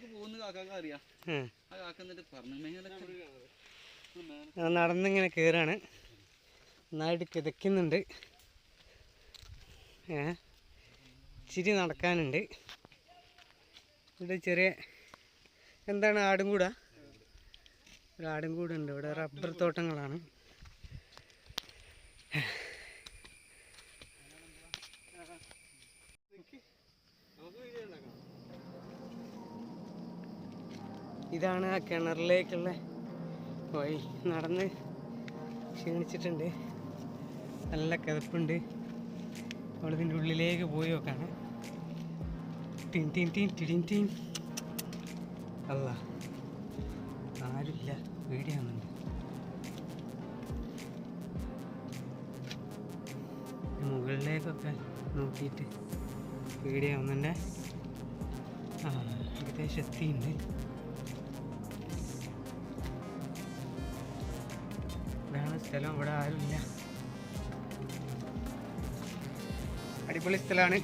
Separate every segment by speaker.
Speaker 1: കാക്കാക്ക് അറിയാം.
Speaker 2: ഉം.
Speaker 1: ആ കാക്ക എന്നിട്ട് പറഞ്ഞു
Speaker 2: നടന്നിങ്ങനെ കയറാണ് നന്നായിട്ട് കിതയ്ക്കുന്നുണ്ട്. ഏ ചിരി നടക്കാനുണ്ട്. ഇവിടെ ചെറിയ എന്താണ് ആടും കൂടാ? ഒരു ആടും കൂടുണ്ട് ഇവിടെ റബ്ബർ തോട്ടങ്ങളാണ്. ഇതാണ് ആ കിണറിലേക്കുള്ള വഴി. നടന്ന് ക്ഷീണിച്ചിട്ടുണ്ട്. നല്ല കിതപ്പുണ്ട്. നമ്മളിതിന്റെ ഉള്ളിലേക്ക് പോയി നോക്കാണ്. ടിൻ ടിൻ ടിൻ ടിൻ ടിൻ. അല്ല ആരുമില്ല. പേടിയാവുന്നുണ്ട് മുകളിലേക്കൊക്കെ നോക്കിയിട്ട് പേടിയാവുന്നുണ്ട് ആ ഏകദേശം എത്തിയിട്ടുണ്ട്. സ്ഥലം ഇവിടെ ആരുമില്ല. അടിപൊളി സ്ഥലമാണ്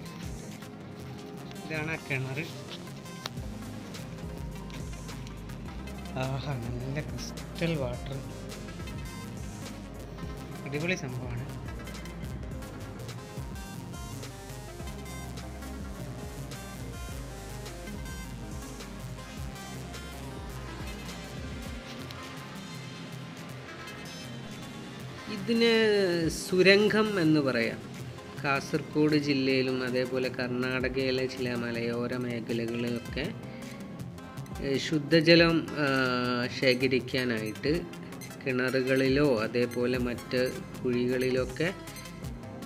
Speaker 2: ഇതാണ് ആ കിണർ ആഹാ നല്ല ക്രിസ്റ്റൽ വാട്ടർ അടിപൊളി സംഭവമാണ്. ഇതിന് സുരംഗം എന്ന് പറയാം. കാസർഗോഡ് ജില്ലയിലും അതേപോലെ കർണാടകയിലെ ചില മലയോര മേഖലകളിലൊക്കെ ശുദ്ധജലം ശേഖരിക്കാനായിട്ട് കിണറുകളിലോ അതേപോലെ മറ്റ് കുഴികളിലൊക്കെ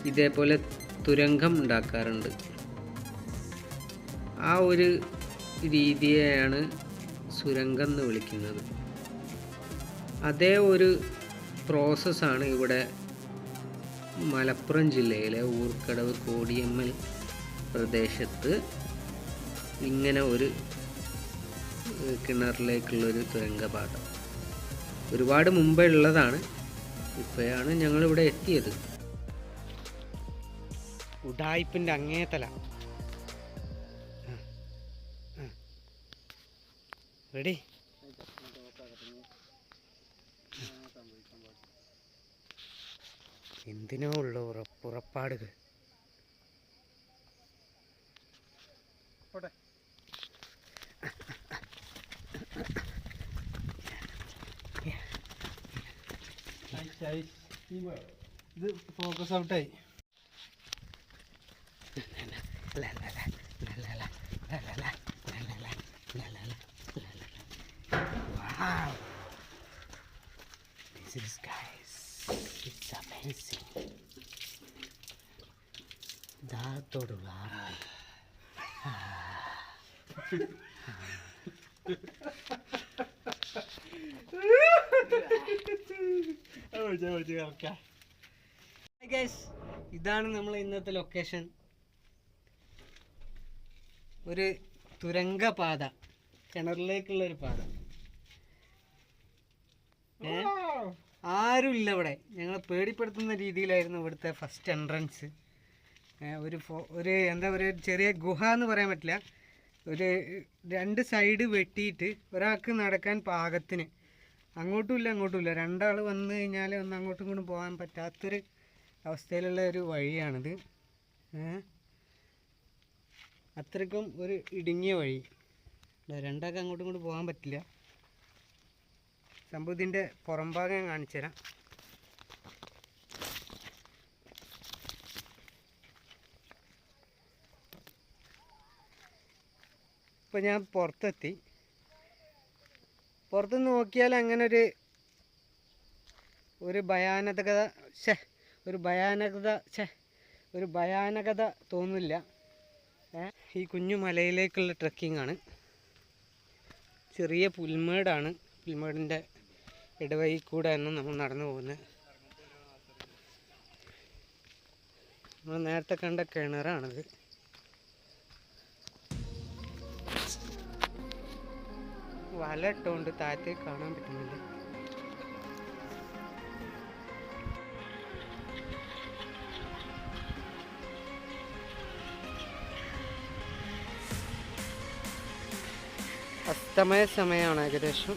Speaker 2: ഇതേപോലെ തുരങ്കം ഉണ്ടാക്കാറുണ്ട്. ആ ഒരു രീതിയെയാണ് സുരംഗം എന്ന് വിളിക്കുന്നത്. അതേ ഒരു പ്രോസസ്സാണ് ഇവിടെ മലപ്പുറം ജില്ലയിലെ ഊർക്കടവ് കോടിയമ്മൽ പ്രദേശത്ത് ഇങ്ങനെ ഒരു കിണറിലേക്കുള്ളൊരു തുരങ്കപാത ഒരുപാട് മുമ്പേ ഉള്ളതാണ്. ഇപ്പോഴാണ് ഞങ്ങളിവിടെ എത്തിയത്. ഉടായ്പിന്റെ അങ്ങേത്തല. റെഡി? എന്തിനോ ഉള്ള ഉറപ്പുറപ്പാടുകൾ
Speaker 3: ഇത് ഫോക്കസ് ഔട്ടായി
Speaker 2: Wow. ദാത്തോടുള്ള ഇതാണ് നമ്മൾ ഇന്നത്തെ ലൊക്കേഷൻ ഒരു തുരങ്ക പാത. കിണറിലേക്കുള്ള ഒരു പാത ആരും ആരുമില്ല ഇവിടെ. ഞങ്ങളെ പേടിപ്പെടുത്തുന്ന രീതിയിലായിരുന്നു ഇവിടുത്തെ ഫസ്റ്റ് എൻട്രൻസ് ഒരു ഒരു എന്താ പറയുക ചെറിയ ഗുഹ എന്ന് പറയാൻ പറ്റില്ല. ഒരു രണ്ട് സൈഡ് വെട്ടിയിട്ട് ഒരാൾക്ക് നടക്കാൻ പാകത്തിന്. അങ്ങോട്ടും ഇല്ല അങ്ങോട്ടും ഇല്ല രണ്ടാൾ വന്നു കഴിഞ്ഞാൽ ഒന്ന് അങ്ങോട്ടും ഇങ്ങോട്ടും പോകാൻ പറ്റാത്തൊരു അവസ്ഥയിലുള്ള ഒരു വഴിയാണിത്. അത്രയ്ക്കും ഒരു ഇടുങ്ങിയ വഴി. രണ്ടാൾക്ക് അങ്ങോട്ടും ഇങ്ങോട്ടും പോകാൻ പറ്റില്ല. സംഭവത്തിന്റെ പുറംഭാഗം ഞാൻ കാണിച്ചു തരാം ഇപ്പം ഞാൻ പുറത്തെത്തി. പുറത്ത് നോക്കിയാൽ അങ്ങനെ ഒരു ഒരു ഭയാനകത ഛേ ഒരു ഭയാനകത ഛേ ഒരു ഭയാനകത തോന്നില്ല. ഈ കുഞ്ഞു മലയിലേക്കുള്ള ട്രക്കിംഗ് ആണ് ചെറിയ പുൽമേടാണ്. പുൽമേടിന്റെ ഇടവഴി കൂടെയാണ് നമ്മൾ നടന്നു പോകുന്നത്. നമ്മൾ നേരത്തെ കണ്ട കിണറാണിത്. വല ഇട്ടുകൊണ്ട് താഴത്തേക്ക് കാണാൻ പറ്റുന്നില്ല. അസ്തമയ സമയമാണ് ഏകദേശം.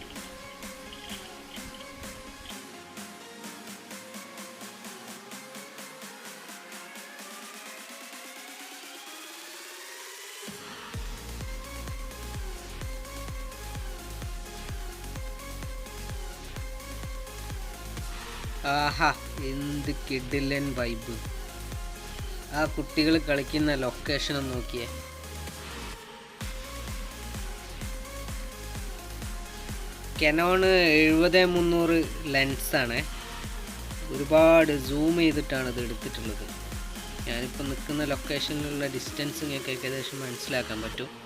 Speaker 2: ആഹാ എന്ത് കിഡിലൻ വൈബ് ആ കുട്ടികൾ കളിക്കുന്ന ലൊക്കേഷൻ ഒന്ന് നോക്കിയേ. കെനോണ് എഴുപത് മുന്നൂറ് ലെൻസാണ് ഒരുപാട് സൂം ചെയ്തിട്ടാണ് ഇത് എടുത്തിട്ടുള്ളത്. ഞാനിപ്പോൾ നിൽക്കുന്ന ലൊക്കേഷനിലുള്ള ഡിസ്റ്റൻസ് നിങ്ങൾക്ക് ഏകദേശം മനസ്സിലാക്കാൻ പറ്റും.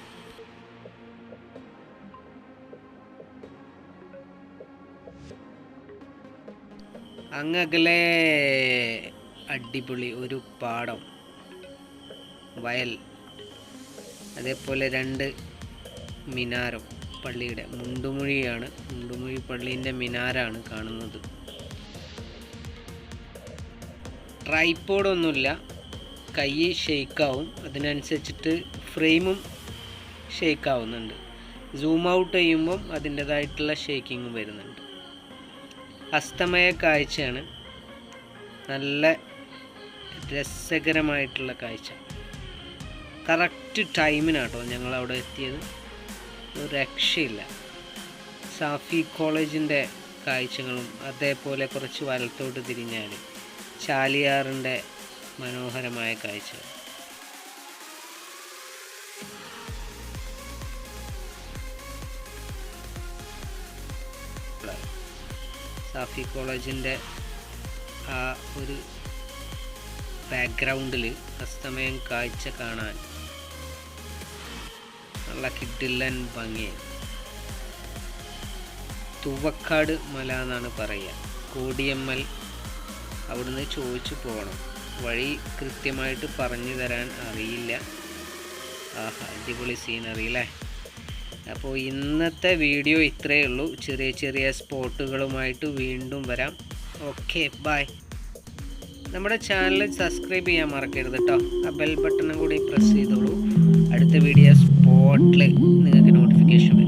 Speaker 2: അങ്ങകലെ അടിപൊളി ഒരു പാടം. വയൽ അതേപോലെ രണ്ട് മിനാരം പള്ളിയുടെ മുണ്ടുമുഴിയാണ്. മുണ്ടുമുഴി പള്ളീന്റെ മിനാരാണ് കാണുന്നത്. ട്രൈപ്പോഡൊന്നുമില്ല. കൈ ഷെയ്ക്കാവും. അതിനനുസരിച്ചിട്ട് ഫ്രെയിമും ഷെയ്ക്കാവുന്നുണ്ട്. സൂം ഔട്ട് ചെയ്യുമ്പം അതിന്റേതായിട്ടുള്ള ഷെയ്ക്കിങ്ങും വരുന്നുണ്ട്. അസ്തമയ കാഴ്ചയാണ്. നല്ല രസകരമായിട്ടുള്ള കാഴ്ച. കറക്റ്റ് ടൈമിനാട്ടോ ഞങ്ങൾ അവിടെ എത്തിയത് രക്ഷയില്ല. സാഫി കോളേജിന്റെ കാഴ്ചകളും അതേപോലെ കുറച്ച് വലത്തോട്ട് തിരിഞ്ഞാൽ ചാലിയാറിന്റെ മനോഹരമായ കാഴ്ചകൾ. സാഫി കോളേജിന്റെ ആ ഒരു ബാക്ക്ഗ്രൗണ്ടിൽ അസ്തമയം കാഴ്ച കാണാൻ നല്ല കിഡില്ലൻ ഭംഗിയാണ് തുവക്കാട് മല എന്നാണ് പറയുക. കോടിയമ്മൽ അവിടുന്ന് ചോദിച്ചു പോകണം. വഴി കൃത്യമായിട്ട് പറഞ്ഞു തരാൻ അറിയില്ല. ആഹാ അടിപൊളി സീനറി അല്ലേ അപ്പോൾ ഇന്നത്തെ വീഡിയോ ഇത്രയേ ഉള്ളൂ. ചെറിയ ചെറിയ സ്പോട്ടുകളുമായിട്ട് വീണ്ടും വരാം. Okay bye. നമ്മുടെ ചാനൽ സബ്സ്ക്രൈബ് ചെയ്യാൻ മറക്കരുത് കേട്ടോ ആ ബെൽ ബട്ടണും കൂടി പ്രസ് ചെയ്തോളൂ. അടുത്ത വീഡിയോ സ്പോട്ടിൽ നിങ്ങൾക്ക് നോട്ടിഫിക്കേഷൻ വരും.